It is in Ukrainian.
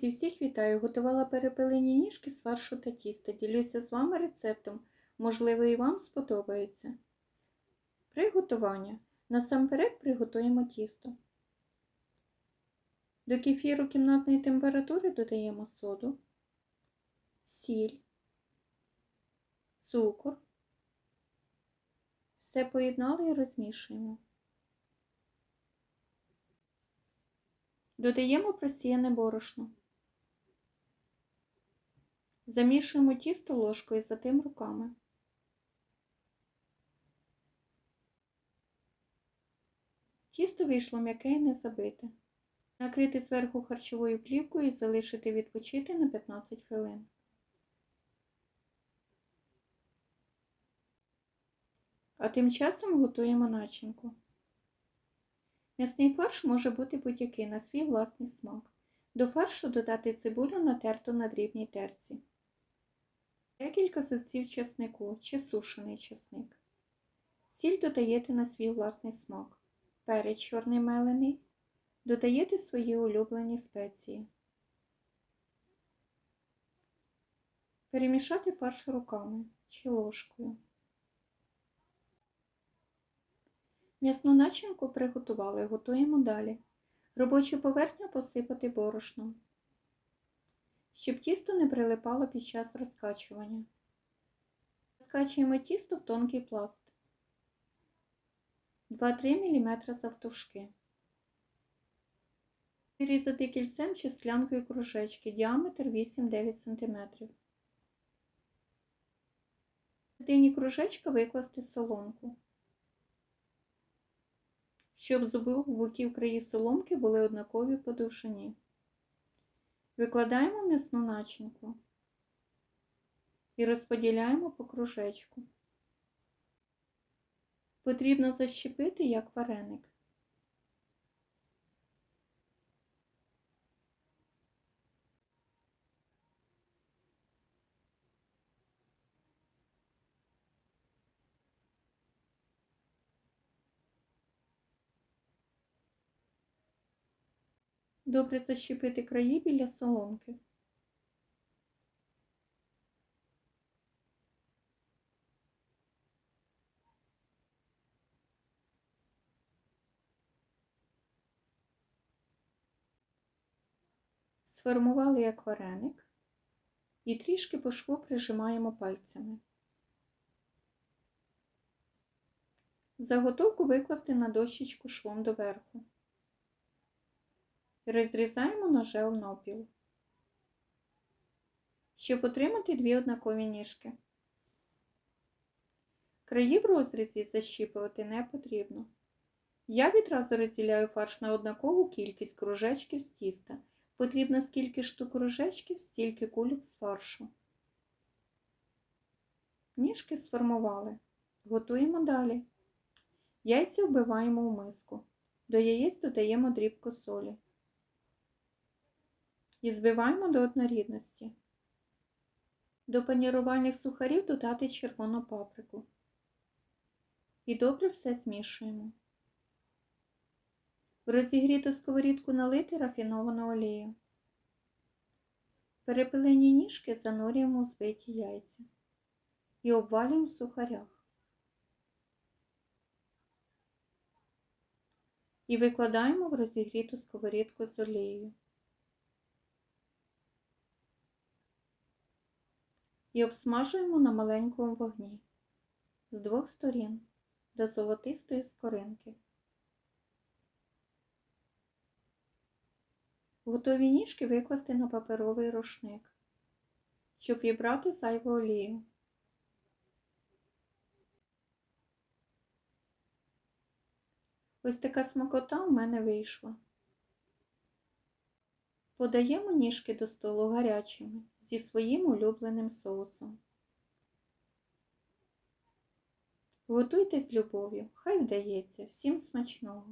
Друзі, всіх вітаю! Готувала перепелені ніжки з фаршу та тіста. Ділюся з вами рецептом. Можливо, і вам сподобається. Приготування. Насамперед приготуємо тісто. До кефіру кімнатної температури додаємо соду, сіль, цукор. Все поєднали і розмішуємо. Додаємо просіяне борошно. Замішуємо тісто ложкою, затим руками. Тісто вийшло м'яке і не забите. Накрити зверху харчовою плівкою і залишити відпочити на 15 хвилин. А тим часом готуємо начинку. М'ясний фарш може бути будь-який на свій власний смак. До фаршу додати цибулю натерту на дрібній терці. Декілька зубців чеснику чи сушений чесник. Сіль додаєте на свій власний смак. Перець чорний мелений. Додаєте свої улюблені спеції. Перемішати фарш руками чи ложкою. М'ясну начинку приготували, готуємо далі. Робочу поверхню посипати борошном, щоб тісто не прилипало під час розкачування. Розкачуємо тісто в тонкий пласт 2-3 мм завтовшки. Різати кільцем чи склянкою кружечки, діаметр 8-9 см. Середині кружечка викласти соломку щоб з обох боків краї соломки були однакові по довжині. Викладаємо м'ясну начинку і розподіляємо по кружечку. Потрібно защепити як вареник. Добре защепити краї біля соломки. Сформували як вареник і трішки по шву прижимаємо пальцями. Заготовку викласти на дощечку швом доверху розрізаємо ножем навпіл, щоб отримати дві однакові ніжки. Краї в розрізі защіпувати не потрібно. Я відразу розділяю фарш на однакову кількість кружечків з тіста. Потрібно скільки штук кружечків, стільки кульок з фаршу. Ніжки сформували. Готуємо далі. Яйця вбиваємо у миску. До яєць додаємо дрібку солі і збиваємо до однорідності. До панірувальних сухарів додати червону паприку. І добре все змішуємо. В розігріту сковорідку налити рафіновану олію. Перепилені ніжки занурюємо у збиті яйця і обвалюємо в сухарях. І викладаємо в розігріту сковорідку з олією. І обсмажуємо на маленькому вогні з двох сторін до золотистої скоринки. Готові ніжки викласти на паперовий рушник, щоб вібрати зайву олію. Ось така смакота у мене вийшла. Подаємо ніжки до столу гарячими зі своїм улюбленим соусом. Готуйте з любов'ю, хай вдається, всім смачного!